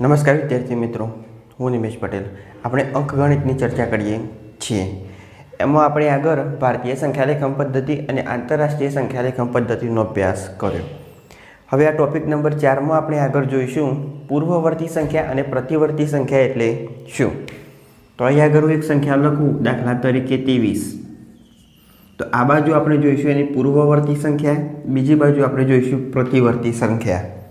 નમસ્કાર વિદ્યાર્થી મિત્રો, હું નિમેશ પટેલ. આપણે અંકગણિતની ચર્ચા કરીએ છીએ. એમાં આપણે આગળ ભારતીય સંખ્યાલેખન પદ્ધતિ અને આંતરરાષ્ટ્રીય સંખ્યાલેખન પદ્ધતિનો અભ્યાસ કર્યો. હવે આ ટોપિક નંબર ચારમાં આપણે આગળ જોઈશું, પૂર્વવર્તી સંખ્યા અને પ્રતિવર્તી સંખ્યા એટલે શું? તો અહીં આગળ હું એક સંખ્યા લખું, દાખલા તરીકે ત્રેવીસ. તો આ બાજુ આપણે જોઈશું એની પૂર્વવર્તી સંખ્યા, બીજી બાજુ આપણે જોઈશું પ્રતિવર્તી સંખ્યા.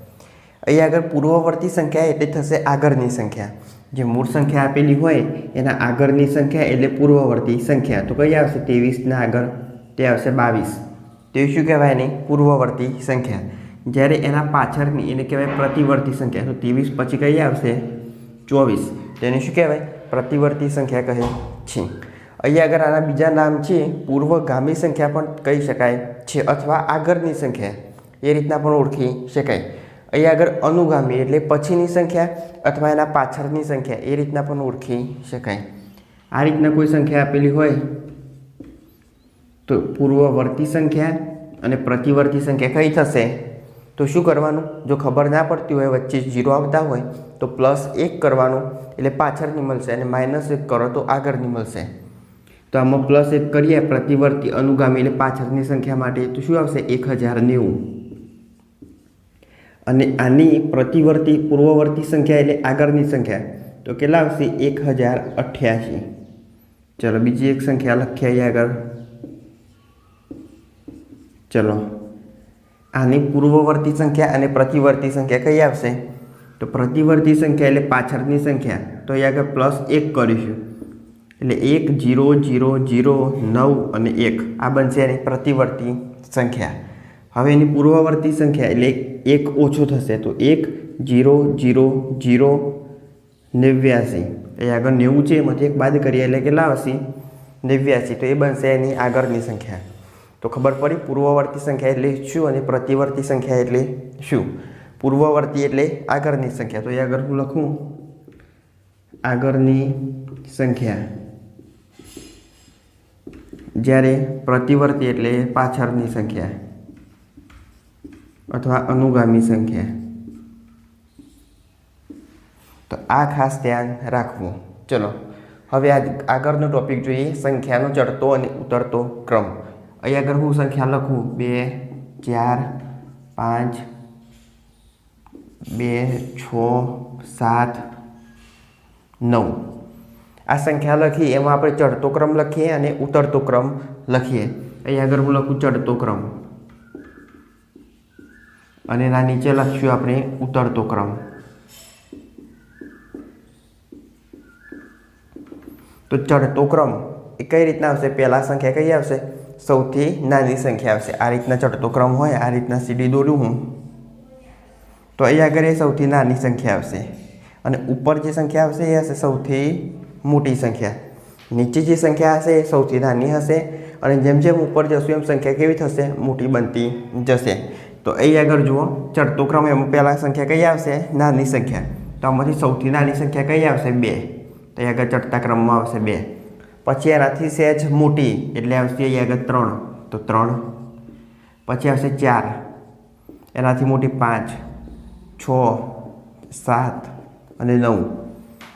અહીં આગળ પૂર્વવર્તી સંખ્યા એટલે થશે આગળની સંખ્યા. જે મૂળ સંખ્યા આપેલી હોય, એના આગળની સંખ્યા એટલે પૂર્વવર્તી સંખ્યા. તો કઈ આવશે? ત્રેવીસના આગળ. તે આવશે બાવીસ. તે શું કહેવાય એની? પૂર્વવર્તી સંખ્યા. જ્યારે એના પાછળની, એને કહેવાય પ્રતિવર્તી સંખ્યા. તો ત્રેવીસ પછી કઈ આવશે? ચોવીસ. તેને શું કહેવાય? પ્રતિવર્તી સંખ્યા કહે છે. અહીં આગળ આના બીજા નામ છે, પૂર્વગામી સંખ્યા પણ કહી શકાય છે, અથવા આગળની સંખ્યા. એ રીતના પણ ઓળખી શકાય. અહીં આગળ અનુગામી એટલે પછીની સંખ્યા અથવા એના પાછળની સંખ્યા, એ રીતના પણ ઓળખી શકાય. આ રીતના કોઈ સંખ્યા આપેલી હોય તો પૂર્વવર્તી સંખ્યા અને પ્રતિવર્તી સંખ્યા કઈ થશે? તો શું કરવાનું? જો ખબર ના પડતી હોય, વચ્ચે જીરો આવતા હોય, તો પ્લસ એક કરવાનું એટલે પાછળની મળશે અને માઇનસ એક કરો તો આગળની મળશે. તો આમાં પ્લસ એક કરીએ, પ્રતિવર્તી અનુગામી એટલે પાછળની સંખ્યા માટે તો શું આવશે? એક હજાર નેવું. અને આની પ્રતિવર્તી પૂર્વવર્તી સંખ્યા એટલે આગળની સંખ્યા. તો કેટલા આવશે? એક હજાર અઠ્યાસી. ચલો, બીજી એક સંખ્યા લખ્યા અહીં આગળ. ચલો. આની પૂર્વવર્તી સંખ્યા અને પ્રતિવર્તી સંખ્યા કઈ આવશે? તો પ્રતિવર્તી સંખ્યા એટલે પાછળની સંખ્યા. તો અહીં આગળ પ્લસ એક કરીશું. એટલે એક, જીરો જીરો જીરો, નવ અને એક. આ બનશે એની પ્રતિવર્તી સંખ્યા. હવે એની પૂર્વવર્તી સંખ્યા એટલે એક ઓછું થશે તો એક, જીરો જીરો જીરો, નેવ્યાસી. એ આગળ નેવું છે, એમાંથી એક બાદ કરીએ એટલે કેટલા આવશે? નેવ્યાસી. તો એ બનશે એની આગળની સંખ્યા. તો ખબર પડી, પૂર્વવર્તી સંખ્યા એટલે શું અને પ્રતિવર્તી સંખ્યા એટલે શું? પૂર્વવર્તી એટલે આગળની સંખ્યા. તો એ આગળ હું લખું. આગળની સંખ્યા. જ્યારે પ્રતિવર્તી એટલે પાછળની સંખ્યા. અથવા અનુગામી સંખ્યા. તો આ ખાસ ધ્યાન રાખવું. ચલો, હવે આગળનો ટોપિક જોઈએ, સંખ્યાનો ચડતો અને ઉતરતો ક્રમ. અહીં આગળ હું સંખ્યા લખું? બે, ચાર, પાંચ, બે, છ, સાત, નવ. આ સંખ્યા લખી, એમાં આપણે ચડતો ક્રમ લખીએ અને ઉતરતો ક્રમ લખીએ. અહીં આગળ હું લખું ચડતો ક્રમ. અને એના નીચે લખશું આપણે ઉતરતો ક્રમ. તો ચડતો ક્રમ, એ કઈ રીતના આવશે? પહેલાં સંખ્યા કઈ આવશે? સૌથી નાની સંખ્યા આવશે. આ રીતના ચડતો ક્રમ હોય, આ રીતના સીડી દોરું હું. તો અહીં આગળ એ સૌથી નાની સંખ્યા આવશે. અને ઉપર જે સંખ્યા આવશે, એ હશે સૌથી મોટી સંખ્યા. નીચે જે સંખ્યા હશે, એ સૌથી નાની હશે. અને જેમ જેમ ઉપર જશું, એમ સંખ્યા કેવી થશે? મોટી બનતી જશે. તો અહીં આગળ જુઓ. ચડતો ક્રમ એમાં પહેલાં સંખ્યા કઈ આવશે? નાની સંખ્યા. તો આમાંથી સૌથી નાની સંખ્યા કઈ આવશે? બે. તો આગળ ચડતા ક્રમમાં આવશે બે. પછી એનાથી સહેજ મોટી, એટલે આવશે અહીં આગળ ત્રણ. તો ત્રણ. પછી આવશે ચાર. એનાથી મોટી પાંચ, છ, સાત અને નવ.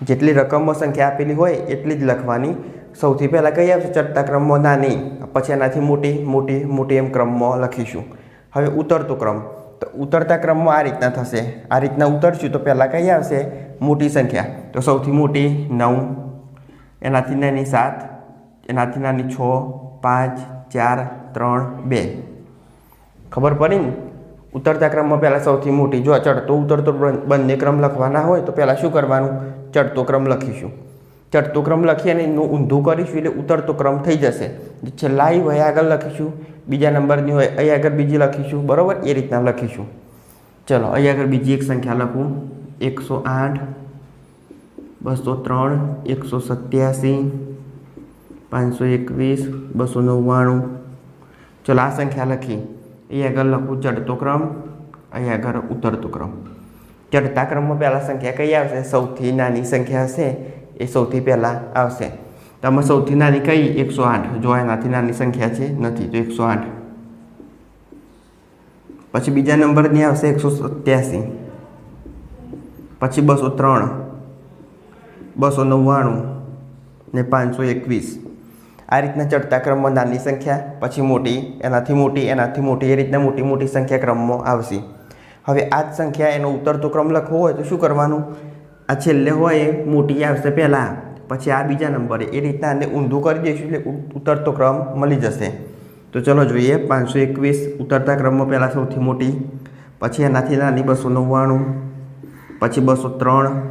જેટલી રકમમાં સંખ્યા આપેલી હોય, એટલી જ લખવાની. સૌથી પહેલાં કઈ આવશે? ચડતા ક્રમમાં નાની. પછી એનાથી મોટી મોટી મોટી એમ ક્રમમાં લખીશું. હવે ઉતરતો ક્રમ. તો ઉતરતા ક્રમમાં આ રીતના થશે. આ રીતના ઉતરશું તો પહેલાં કઈ આવશે? મોટી સંખ્યા. તો સૌથી મોટી નવ, એનાથી નાની સાત, એનાથી નાની છ, પાંચ, ચાર, ત્રણ, બે. ખબર પડી ને? ઉતરતા ક્રમમાં પહેલાં સૌથી મોટી. જો ચડતો ઉતરતો બંને ક્રમ લખવાના હોય તો પહેલાં શું કરવાનું? ચડતો ક્રમ લખીશું. ચડતો ક્રમ લખી અને એનું ઊંધું કરીશું એટલે ઉતરતો ક્રમ થઈ જશે. છેલ્લા આવી અહીં આગળ લખીશું, બીજા નંબરની હોય, અહીં આગળ બીજી લખીશું, બરાબર? એ રીતના લખીશું. ચલો, અહીં આગળ બીજી એક સંખ્યા લખું. એકસો આઠ, બસો ત્રણ, એકસો સત્યાસી, પાંચસો એકવીસ, બસો નવ્વાણું. ચલો, આ સંખ્યા લખી. અહીં આગળ લખું ચડતો ક્રમ, અહીં આગળ ઉતરતો ક્રમ. ચડતા ક્રમમાં પહેલાં સંખ્યા કઈ આવશે? સૌથી નાની સંખ્યા હશે. એ સૌથી પહેલાં આવશે. તો આમાં સૌથી નાની કઈ? એકસો આઠ. જો એનાથી નાની સંખ્યા છે, નથી, તો એકસો આઠ. પછી બીજા નંબરની આવશે એકસો સત્યાસી. પછી બસો ત્રણ, બસો નવ્વાણું ને પાંચસો એકવીસ. આ રીતના ચડતા ક્રમમાં નાની સંખ્યા, પછી મોટી, એનાથી મોટી એનાથી મોટી, એ રીતના મોટી મોટી સંખ્યા ક્રમમાં આવશે. હવે આ જ સંખ્યા એનો ઉતરતો ક્રમ લખવો હોય તો શું કરવાનું? આ છેલ્લે હોય એ મોટી આવશે પહેલાં. પછી આ બીજા નંબરે. એ રીતના આને ઊંધું કરી દઈશું એટલે ઉતરતો ક્રમ મળી જશે. તો ચલો જોઈએ, પાંચસો એકવીસ ઉતરતા ક્રમમાં પહેલાં સૌથી મોટી. પછી એનાથી નાની બસો નવ્વાણું, પછી બસો ત્રણ,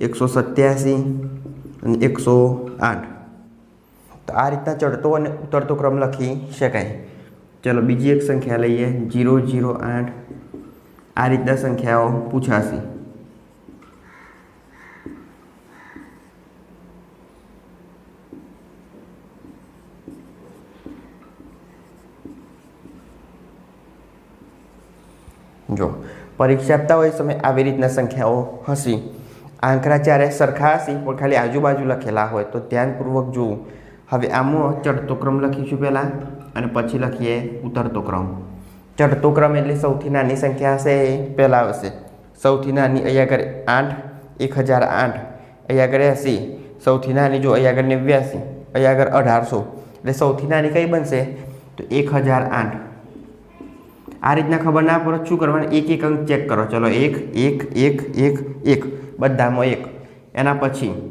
એકસો સત્યાસી અને એકસો આઠ. તો આ રીતના ચડતો અને ઉતરતો ક્રમ લખી શકાય. ચલો બીજી એક સંખ્યા લઈએ. જીરો જીરો, આઠ. આ રીતના સંખ્યાઓ પૂછાશે. જો, પરીક્ષા આપતા હોય સમય આવી રીતના સંખ્યાઓ હશે. આંકડા જ્યારે સરખા હશે, પણ ખાલી આજુબાજુ લખેલા હોય, તો ધ્યાનપૂર્વક જોવું હવે આમાં ચડતો ક્રમ લખીશું પહેલાં અને પછી લખીએ ઉતરતો ક્રમ. ચડતો ક્રમ એટલે સૌથી નાની સંખ્યા હશે એ પહેલાં આવશે સૌથી નાની અહીંયા આગળ આઠ, એક હજાર આઠ. અહીંયા આગળ એંસી. સૌથી નાની જો અહીંયા આગળ નેવ્યાસી. અહીંયા આગળ અઢારસો. એટલે સૌથી નાની કઈ બનશે? તો એક હજાર આઠ. આ રીતના ખબર ના પડે, શું કરવાનું? એક એક અંક ચેક કરો. ચલો, એક એક એક એક એક. બધામાં એક. એના પછી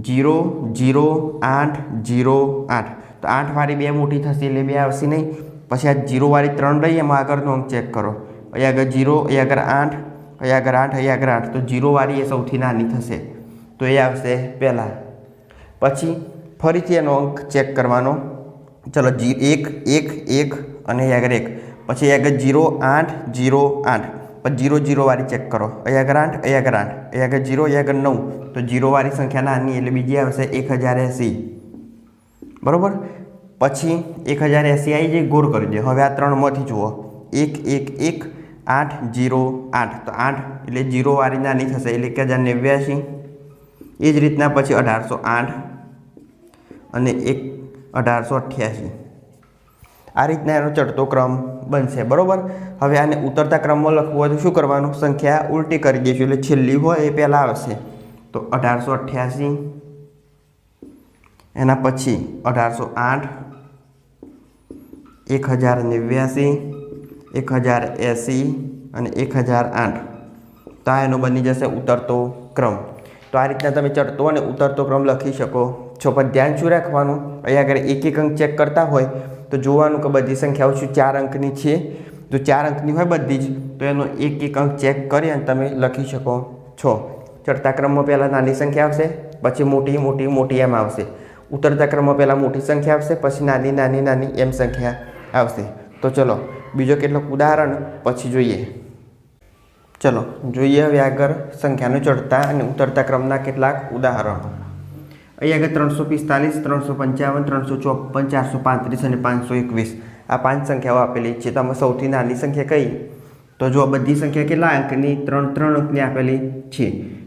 જીરો જીરો, આઠ જીરો, આઠ. તો આઠ વાળી બે મોટી થશે એટલે બે આવશે નહીં. પછી આ જીરો વાળી ત્રણ રહી એમાં આગળનો અંક ચેક કરો. અહીંયા આગળ જીરો અહીં આગળ આઠ અહીં આગળ આઠ અહીં આગળ આઠ. તો જીરો વાળી એ સૌથી નાની થશે. તો એ આવશે પહેલાં. પછી ફરીથી એનો અંક ચેક કરવાનો. ચલો, જી, એક એક એક અને આગળ એક. પછી આગળ જીરો આઠ જીરો આઠ. પછી જીરો જીરોવાળી ચેક કરો. અહીંયા આગળ આઠ, અહીંયા આગળ આઠ. અહીંયા આગળ જીરો, અહીંયા આગળ નવ. તો જીરોવાળી સંખ્યાના સંખ્યા નાની એટલે બીજી આવશે એક હજાર એંસી. બરાબર? પછી એક હજાર એંસી આવી જાય, ગોળ કરી દે. હવે આ ત્રણમાંથી જુઓ. એક એક એક, આઠ, જીરો, આઠ. તો આઠ એટલે જીરો વાળી નાની થશે એટલે એક હજાર નેવ્યાસી. એ જ રીતના પછી અઢારસો આઠ અને એક અઢારસો અઠ્યાસી. આ રીતના એનો ચડતો ક્રમ બનશે, બરાબર? હવે આને ઉતરતા ક્રમમાં લખવું હોય તો શું કરવાનું? સંખ્યા ઉલટી કરી દઈશું, એટલે છેલ્લી હોય એ પહેલાં આવશે. તો અઢારસો અઠ્યાસી, એના પછી અઢારસો આઠ એક હજાર નેવ્યાસી એક હજાર એંસી અને એક હજાર આઠ. તો આ એનો બની જશે ઉતરતો ક્રમ. તો આ રીતના તમે ચડતો અને ઉતરતો ક્રમ લખી શકો. છો પણ ધ્યાન શું રાખવાનું? અહીંયા આગળ એક એક અંક ચેક કરતા હોય તો જોવાનું કે બધી સંખ્યાઓ શું ચાર અંકની છે? જો ચાર અંકની હોય બધી જ, તો એનો એક એક અંક ચેક કરી અને તમે લખી શકો છો. ચડતા ક્રમમાં પહેલાં નાની સંખ્યા આવશે, પછી મોટી મોટી મોટી એમ આવશે. ઉતરતા ક્રમમાં પહેલાં મોટી સંખ્યા આવશે, પછી નાની નાની નાની એમ સંખ્યા આવશે. તો ચલો, બીજો કેટલોક ઉદાહરણ, પછી જોઈએ. ચલો, જોઈએ હવે આગળ સંખ્યાનો ચડતા અને ઉતરતા ક્રમના કેટલાક ઉદાહરણો. અહીં આગળ ત્રણસો પિસ્તાલીસ, ત્રણસો પંચાવન, ત્રણસો ચોપન ચારસો પાંત્રીસ અને પાંચસો એકવીસ. આ પાંચ સંખ્યાઓ આપેલી છે. તો આમાં સૌથી નાની સંખ્યા કઈ? તો જો આ બધી સંખ્યા કેટલા અંકની? ત્રણ ત્રણ અંકની આપેલી છે.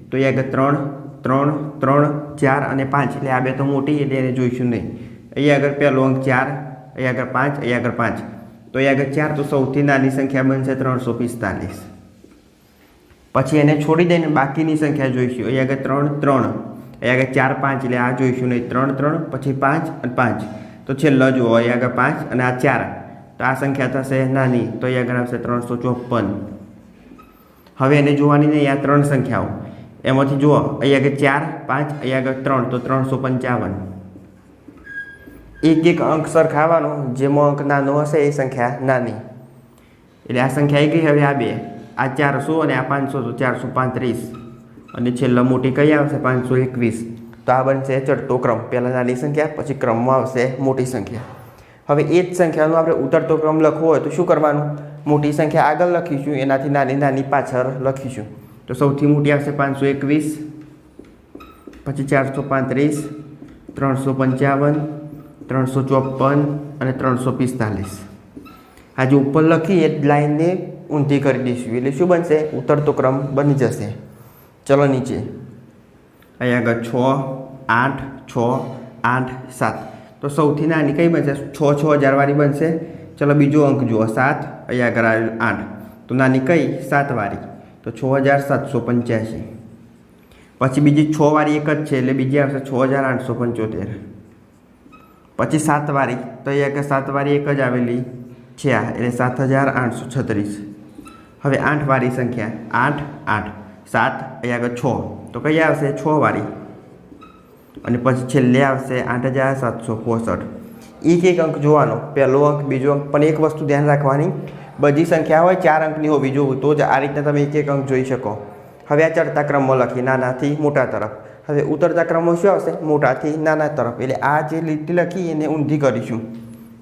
તો અહીં આગળ ત્રણ ત્રણ ત્રણ, ચાર અને પાંચ. એટલે આ બે તો મોટી એટલે એને જોઈશું નહીં. અહીં આગળ પહેલો અંક ચાર અહીં આગળ પાંચ અહીં આગળ પાંચ. તો અહીં આગળ ચાર તો સૌથી નાની સંખ્યા બનશે, ત્રણસો પિસ્તાલીસ. પછી એને છોડી દઈને બાકીની સંખ્યા જોઈશું. અહીં આગળ ત્રણ ત્રણ. અહીં આગળ ચાર પાંચ, એટલે આ જોઈશું નહીં ત્રણ ત્રણ, પછી પાંચ અને પાંચ. તો છેલ્લો જુઓ અહીંયા આગળ પાંચ અને આ ચાર. તો આ સંખ્યા થશે નાની, તો અહીં આગળ આવશે ત્રણસો ચોપન. હવે એને જોવાની નહીં આ ત્રણ સંખ્યાઓ. એમાંથી જુઓ, અહીંયા આગળ ચાર, પાંચ અહીં આગળ ત્રણ, તો ત્રણસો પંચાવન. એક એક અંક સરખાવાનો જેમાં અંક નાનો હશે એ સંખ્યા નાની. એટલે આ સંખ્યા આવી ગઈ હવે આ બે. આ ચારસો અને આ પાંચસો, તો ચારસો પાંત્રીસ. અને છેલ્લા મોટી કઈ આવશે? પાંચસો એકવીસ. તો આ બનશે ચડતો ક્રમ. પહેલાં નાની સંખ્યા, પછી ક્રમમાં આવશે મોટી સંખ્યા. હવે એ જ સંખ્યાનો આપણે ઉતરતો ક્રમ લખવો હોય તો શું કરવાનું? મોટી સંખ્યા આગળ લખીશું, એનાથી નાની નાની પાછળ લખીશું. તો સૌથી મોટી આવશે પાંચસો એકવીસ, પછી ચારસો પાંત્રીસ, ત્રણસો પંચાવન, ત્રણસો ચોપન અને ત્રણસો પિસ્તાલીસ. આજે ઉપર લખી એ લાઈનને ઊંધી કરી દઈશું. એટલે શું બનશે? ઉતરતો ક્રમ બની જશે. ચલો નીચે. અહીંયા આગળ છ, આઠ છ, આઠ, સાત. તો સૌથી નાની કઈ બનશે? છ છ હજારવાળી બનશે. ચલો બીજો અંક જુઓ, સાત. અહીંયા આગળ આઠ. તો નાની કઈ? સાતવાળી. તો છ હજાર સાતસો પંચ્યાસી. પછી બીજી છ વાળી એક જ છે, એટલે બીજી આવશે છ હજાર આઠસો પંચોતેર. પછી સાત વાળી તો અહીંયા કે સાત વાળી એક જ આવેલી છે આ, એટલે સાત હજાર આઠસો છત્રીસ. હવે આઠ વાળી સંખ્યા, આઠ આઠ. સાત, અહીંયા આગળ છ. તો કઈ આવશે? છ વાળી. અને પછી છેલ્લે આવશે આઠ હજાર સાતસો પોસઠ. એક એક અંક જોવાનો. પહેલો અંક, બીજો અંક, પણ એક વસ્તુ ધ્યાન રાખવાની. બધી સંખ્યા હોય, ચાર અંકની હોવી જોવું. તો જ આ રીતના તમે એક એક અંક જોઈ શકો. હવે આ ચડતા ક્રમમાં લખી. નાનાથી મોટા તરફ. હવે ઉતરતા ક્રમમાં શું આવશે? મોટાથી નાના તરફ. એટલે આ જે લીટી લખી એને ઊંધી કરીશું.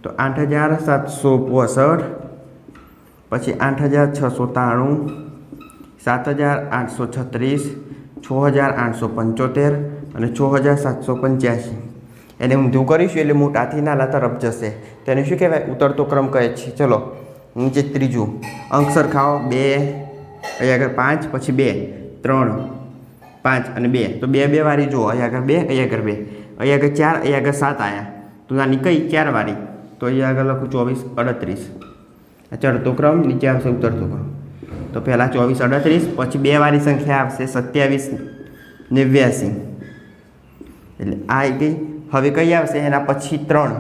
તો આઠ હજાર સાતસો પોસઠ, પછી આઠ હજાર છસો ત્રાણું સાત હજાર આઠસો છત્રીસ છ હજાર આઠસો પંચોતેર અને છ હજાર સાતસો પંચ્યાસી. એને ઊંધું કરીશું, એટલે મોટાથી નાના તરફ જશે. તેને શું કહેવાય? ઉતરતો ક્રમ કહે છે. ચલો નીચે ત્રીજું અંક સરખાવો બે અહીં આગળ પાંચ, પછી બે, ત્રણ, પાંચ અને બે. તો બે બે વારી જુઓ અહીં આગળ બે અહીં આગળ બે. અહીંયા આગળ ચાર અહીં આગળ સાત આવ્યા તો ના કઈ ચાર વાળી તો અહીં આગળ લખું ચોવીસ, અડત્રીસ. ચડતો ક્રમ, નીચે આવશે ઉતરતો ક્રમ. તો પહેલાં ચોવીસ અડત્રીસ, પછી બે વાળી સંખ્યા આવશે સત્યાવીસ નેવ્યાસી. એટલે આ ગઈ હવે કઈ આવશે? એના પછી ત્રણ.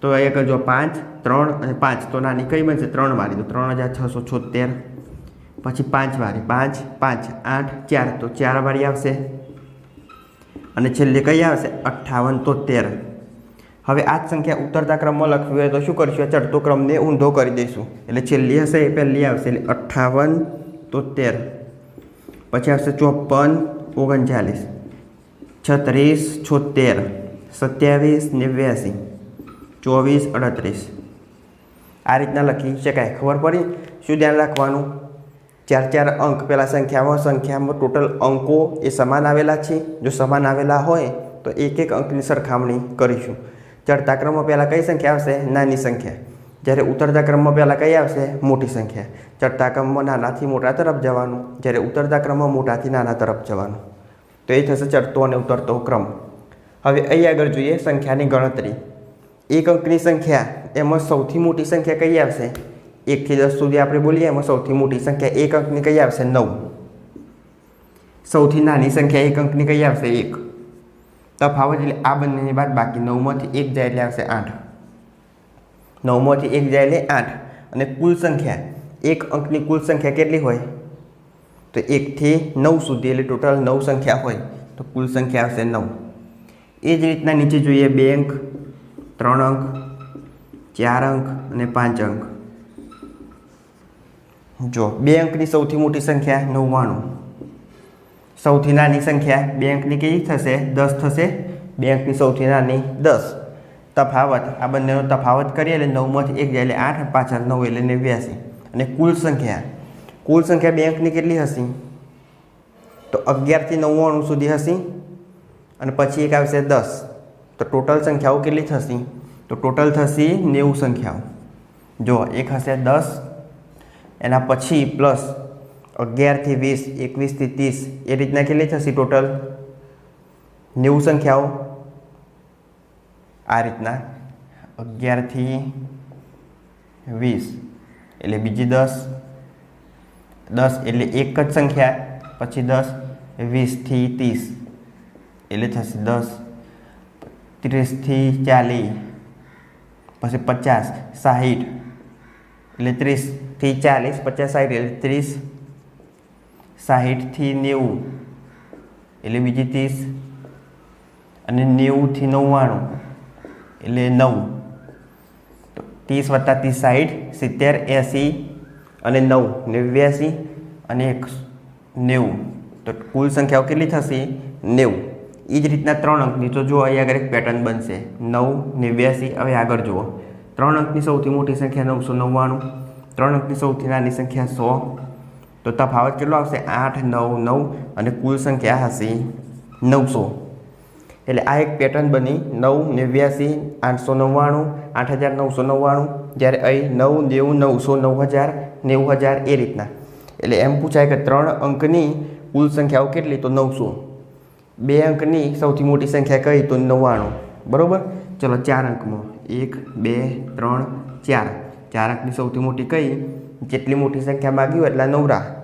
તો એક જો પાંચ, ત્રણ અને પાંચ. તો નાની કઈ બનશે? ત્રણ વાળી. તો ત્રણ હજાર છસો છોતેર. પછી પાંચ વાળી. પાંચ પાંચ, આઠ, ચાર. તો ચાર વાળી આવશે. અને છેલ્લે કઈ આવશે? અઠ્ઠાવન તોતેર. હવે આ જ સંખ્યા ઉતરતા ક્રમમાં લખવી હોય તો શું કરીશું? ચડતો ક્રમને ઊંધો કરી દઈશું. એટલે છેલ્લી હશે, એ પહેલી આવશે. એટલે અઠ્ઠાવન તોતેર. પછી આવશે ચોપન ઓગણચાલીસ. છત્રીસ છોતેર. સત્યાવીસ નેવ્યાસી. ચોવીસ અડત્રીસ. આ રીતના લખી શકાય. ખબર પડી? શું ધ્યાન રાખવાનું? ચાર ચાર અંક. પહેલાં સંખ્યામાં સંખ્યામાં ટોટલ અંકો એ સમાન આવેલા છે? જો સમાન આવેલા હોય તો એક એક અંકની સરખામણી કરીશું. ચડતા ક્રમમાં પહેલાં કઈ સંખ્યા આવશે? નાની સંખ્યા. જ્યારે ઉતરતા ક્રમમાં પહેલાં કઈ આવશે? મોટી સંખ્યા. ચડતા ક્રમમાં નાનાથી મોટા તરફ જવાનું. જ્યારે ઉતરતા ક્રમમાં મોટાથી નાના તરફ જવાનું. તો એ થશે ચડતો અને ઉતરતો ક્રમ. હવે અહીં આગળ જોઈએ સંખ્યાની ગણતરી. એક અંકની સંખ્યા, એમાં સૌથી મોટી સંખ્યા કઈ આવશે? એકથી દસ સુધી આપણે બોલીએ, એમાં સૌથી મોટી સંખ્યા એક અંકની કઈ આવશે? નવ. સૌથી નાની સંખ્યા એક અંકની કઈ આવશે? એક. તફાવત એટલે આ બંનેની બાદ બાકી. નવમાંથી એક જાય એટલે આવશે આઠ. નવમાંથી એક જાય એટલે આઠ. અને કુલ સંખ્યા, એક અંકની કુલ સંખ્યા કેટલી હોય? તો એકથી નવ સુધી, એટલે ટોટલ નવ સંખ્યા હોય, તો કુલ સંખ્યા આવશે નવ. એ જ રીતના નીચે જોઈએ, બે અંક, ત્રણ અંક, ચાર અંક અને પાંચ અંક. જો, બે અંકની સૌથી મોટી સંખ્યા નવ્વાણું. સૌથી નાની સંખ્યા બેંકની કેવી થશે? દસ થશે. બેંકની સૌથી નાની દસ. તફાવત. આ બંનેનો તફાવત કરીએ એટલે નવમાંથી એક જાય એટલે આઠ, પાછળ નવ એટલે નેવ્યાસી. અને કુલ સંખ્યા. કુલ સંખ્યા બેંકની કેટલી હશે? તો અગિયારથી નવ્વાણું સુધી હશે. અને પછી એક આવશે દસ. તો ટોટલ સંખ્યાઓ કેટલી થશે? તો ટોટલ થશે નેવું સંખ્યાઓ. જો એક હશે દસ, એના પછી પ્લસ અગિયારથી વીસ એકવીસથી ત્રીસ, એ રીતના કેટલી થશે ટોટલ? નેવું સંખ્યાઓ? આ રીતના. અગિયારથી વીસ, એટલે બીજી દસ. દસ એટલે એક જ સંખ્યા, પછી દસ વીસથી ત્રીસ, એટલે થશે દસ. ત્રીસથી ચાલીસ, પછી પચાસ, સાહીઠ, એટલે ત્રીસથી ચાલીસ, પચાસ, સાહીઠ, એટલે ત્રીસ. સાહીઠથી નેવું. એટલે બીજી ત્રીસ. અને નેવુંથી નવ્વાણું. એટલે નવ. તો ત્રીસ વત્તા ત્રીસ સાઠ સિત્તેર, એંસી અને નવ. નેવ્યાસી અને એક નેવું. તો કુલ સંખ્યાઓ કેટલી થશે? નેવું. એ જ રીતના ત્રણ અંકની. તો જો અહીં આગળ એક પેટર્ન બનશે. નવ નેવ્યાસી હવે આગળ જુઓ. ત્રણ અંકની સૌથી મોટી સંખ્યા નવસો નવ્વાણું. ત્રણ અંકની સૌથી નાની સંખ્યા સો. તો તફાવત કેટલો આવશે? આઠ, નવ નવ અને કુલ સંખ્યા હશે નવસો. એટલે આ એક પેટર્ન બની નવ, નેવ્યાસી, આઠસો નવ્વાણું, આઠ હજાર નવસો નવ્વાણું, જ્યારે અહીં નવ, નેવું, નવસો નવ હજાર નેવું હજાર એ રીતના. એટલે એમ પૂછાય કે ત્રણ અંકની કુલ સંખ્યાઓ કેટલી? તો નવસો. બે અંકની સૌથી મોટી સંખ્યા કઈ? તો નવ્વાણું. બરાબર? ચલો ચાર અંકમાં. એક, બે, ત્રણ, ચાર. ચાર અંકની સૌથી મોટી કઈ? જેટલી મોટી સંખ્યા માગી હોય એટલા નવરા.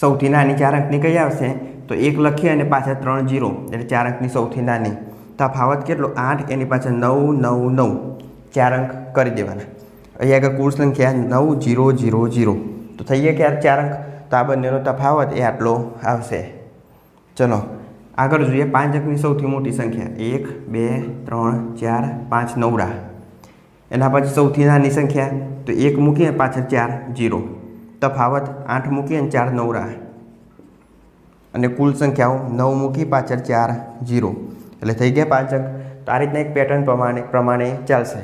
સૌથી નાની ચાર અંકની કઈ આવશે? તો એક લખીએ અને પાછળ ત્રણ જીરો. એટલે ચાર અંકની સૌથી નાની. તફાવત કેટલો? આઠ, એની પાછળ નવ નવ નવ. ચાર અંક કરી દેવાના. અહીંયા આગળ કુલ સંખ્યા નવ, જીરો જીરો જીરો. તો થઈ ગયા ક્યારે ચાર અંક? તો આ બંનેનો તફાવત એ આટલો આવશે. ચલો, આગળ જોઈએ પાંચ અંકની સૌથી મોટી સંખ્યા. એક, બે, ત્રણ, ચાર, પાંચ નવરા એના પછી સૌથી નાની સંખ્યા. તો એક મૂકીએ પાછળ ચાર, જીરો. તફાવત આઠ મૂકી અને ચાર નવરા. અને કુલ સંખ્યાઓ નવ મૂકી, પાછળ ચાર જીરો. એટલે થઈ ગયા પાંચ અંક તો આ રીતના એક પેટર્ન પ્રમાણે પ્રમાણે ચાલશે.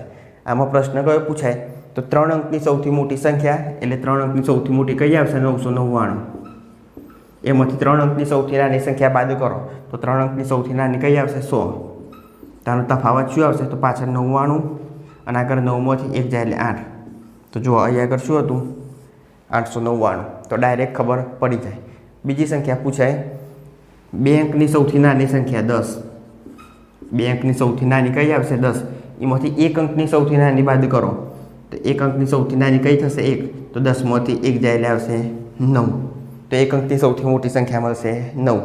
આમાં પ્રશ્ન કયો પૂછાય? તો ત્રણ અંકની સૌથી મોટી સંખ્યા, એટલે ત્રણ અંકની સૌથી મોટી કઈ આવશે? નવસો નવ્વાણું. એમાંથી ત્રણ અંકની સૌથી નાની સંખ્યા બાદ કરો. તો ત્રણ અંકની સૌથી નાની કઈ આવશે? સો. તાનો તફાવત શું આવશે? તો પાછળ નવ્વાણું અને આગળ નવમાંથી એક જાય એટલે આઠ. તો જુઓ, અહીંયા આગળ શું હતું? આઠસો નવ્વાણું. તો ડાયરેક્ટ ખબર પડી જાય. બીજી સંખ્યા પૂછાય. બે અંકની સૌથી નાની સંખ્યા દસ. બે અંકની સૌથી નાની કઈ આવશે? દસ. એમાંથી એક અંકની સૌથી નાની બાદ કરો. તો એક અંકની સૌથી નાની કઈ થશે? એક. તો દસમાંથી એક જાય એટલે આવશે નવ. તો એક અંકની સૌથી મોટી સંખ્યા મળશે નવ.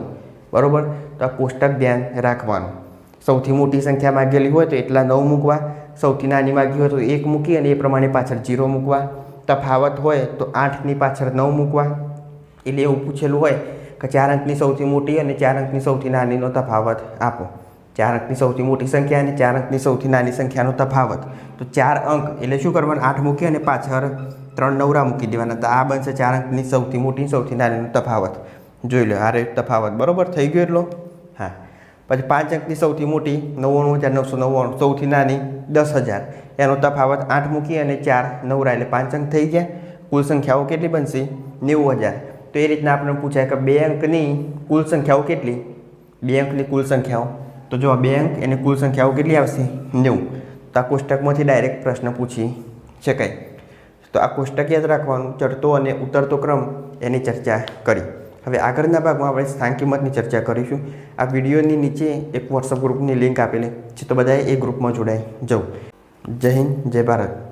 બરાબર? તો આ કોષ્ટક ધ્યાન રાખવાનું. સૌથી મોટી સંખ્યા માગેલી હોય તો એટલા નવ મૂકવા. સૌથી નાની માગી હોય તો એક મૂકી અને એ પ્રમાણે પાછળ જીરો મૂકવા. તફાવત હોય તો આઠની પાછળ નવ મૂકવા. એટલે એવું પૂછેલું હોય કે ચાર અંકની સૌથી મોટી અને ચાર અંકની સૌથી નાનીનો તફાવત આપો. ચાર અંકની સૌથી મોટી સંખ્યા અને ચાર અંકની સૌથી નાની સંખ્યાનો તફાવત. તો ચાર અંક એટલે શું કરવાનું? આઠ મૂકી અને પાછળ ત્રણ નવરા મૂકી દેવાના. તો આ બનશે ચાર અંકની સૌથી મોટી સૌથી નાનીનો તફાવત. જોઈ લો, આ તફાવત બરાબર થઈ ગયો એટલો? હા. પછી પાંચ અંકની સૌથી મોટી નવ્વાણું હજાર નવસો નવ્વાણું, સૌથી નાની દસ હજાર. એનો તફાવત આઠ મૂકી અને ચાર નવરા એટલે પાંચ અંક થઈ ગયા. કુલ સંખ્યાઓ કેટલી બનશે? નેવું હજાર. તો એ રીતના આપણે પૂછાય કે બે અંકની કુલ સંખ્યાઓ કેટલી? બે અંકની કુલ સંખ્યાઓ. તો જો બે અંક એની કુલ સંખ્યાઓ કેટલી આવશે? નેવું. તો આ કોષ્ટકમાંથી ડાયરેક્ટ પ્રશ્ન પૂછી શકાય. તો આ કોષ્ટક યાદ રાખવાનું, ચડતો અને ઉતરતો ક્રમ એની ચર્ચા કરી. હવે આગળના ભાગમાં આપણે સ્થાન કિંમતની ચર્ચા કરીશું. આ વિડીયોની નીચે એક વોટ્સઅપ ગ્રુપની લિંક આપેલી છે. તો બધાએ એ ગ્રુપમાં જોડાઈ જવું. જય હિન્દ જય ભારત.